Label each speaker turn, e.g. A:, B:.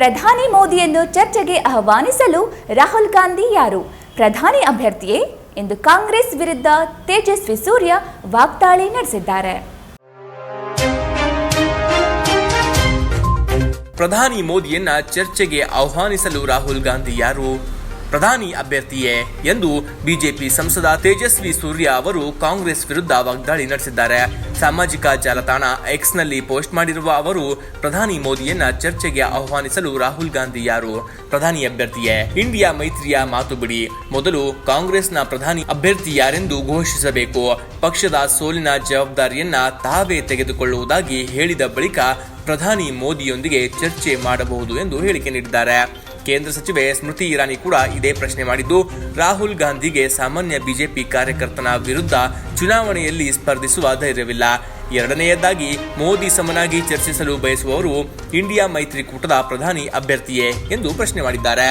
A: ಪ್ರಧಾನಿ ಮೋದಿಯನ್ನು ಚರ್ಚೆಗೆ ಆಹ್ವಾನಿಸಲು ರಾಹುಲ್ ಗಾಂಧಿ ಯಾರು? ಪ್ರಧಾನಿ ಅಭ್ಯರ್ಥಿಯೇ? ಎಂದು ಕಾಂಗ್ರೆಸ್ ವಿರುದ್ಧ ತೇಜಸ್ವಿ ಸೂರ್ಯ ವಾಗ್ದಾಳಿ ನಡೆಸಿದ್ದಾರೆ.
B: ಪ್ರಧಾನಿ ಮೋದಿಯನ್ನ ಚರ್ಚೆಗೆ ಆಹ್ವಾನಿಸಲು ರಾಹುಲ್ ಗಾಂಧಿ ಯಾರು? ಪ್ರಧಾನಿ ಅಭ್ಯರ್ಥಿಯೇ ಎಂದು ಬಿಜೆಪಿ ಸಂಸದ ತೇಜಸ್ವಿ ಸೂರ್ಯ ಅವರು ಕಾಂಗ್ರೆಸ್ ವಿರುದ್ಧ ವಾಗ್ದಾಳಿ ನಡೆಸಿದ್ದಾರೆ. ಸಾಮಾಜಿಕ ಜಾಲತಾಣ ಎಕ್ಸ್ನಲ್ಲಿ ಪೋಸ್ಟ್ ಮಾಡಿರುವ ಅವರು, ಪ್ರಧಾನಿ ಮೋದಿಯನ್ನ ಚರ್ಚೆಗೆ ಆಹ್ವಾನಿಸಲು ರಾಹುಲ್ ಗಾಂಧಿ ಯಾರು? ಪ್ರಧಾನಿ ಅಭ್ಯರ್ಥಿಯೇ, ಇಂಡಿಯಾ ಮೈತ್ರಿಯ ಮಾತು ಬಿಡಿ. ಮೊದಲು ಕಾಂಗ್ರೆಸ್ನ ಪ್ರಧಾನಿ ಅಭ್ಯರ್ಥಿ ಯಾರೆಂದು ಘೋಷಿಸಬೇಕು? ಪಕ್ಷದ ಸೋಲಿನ ಜವಾಬ್ದಾರಿಯನ್ನ ತಾವೇ ತೆಗೆದುಕೊಳ್ಳುವುದಾಗಿ ಹೇಳಿದ ಬಳಿಕ ಪ್ರಧಾನಿ ಮೋದಿಯೊಂದಿಗೆ ಚರ್ಚೆ ಮಾಡಬಹುದು ಎಂದು ಹೇಳಿಕೆ ನೀಡಿದ್ದಾರೆ. ಕೇಂದ್ರ ಸಚಿವೆ ಸ್ಮೃತಿ ಇರಾನಿ ಕೂಡ ಇದೇ ಪ್ರಶ್ನೆ ಮಾಡಿದ್ದು. ರಾಹುಲ್ ಗಾಂಧಿಗೆ ಸಾಮಾನ್ಯ ಬಿಜೆಪಿ ಕಾರ್ಯಕರ್ತನ ವಿರುದ್ಧ ಚುನಾವಣೆಯಲ್ಲಿ ಸ್ಪರ್ಧಿಸುವ ಧೈರ್ಯವಿಲ್ಲ. ಎರಡನೆಯದಾಗಿ, ಮೋದಿ ಸಮನಾಗಿ ಚರ್ಚಿಸಲು ಬಯಸುವವರು ಇಂಡಿಯಾ ಮೈತ್ರಿಕೂಟದ ಪ್ರಧಾನಿ ಅಭ್ಯರ್ಥಿಯೇ ಎಂದು ಪ್ರಶ್ನೆ ಮಾಡಿದ್ದಾರೆ.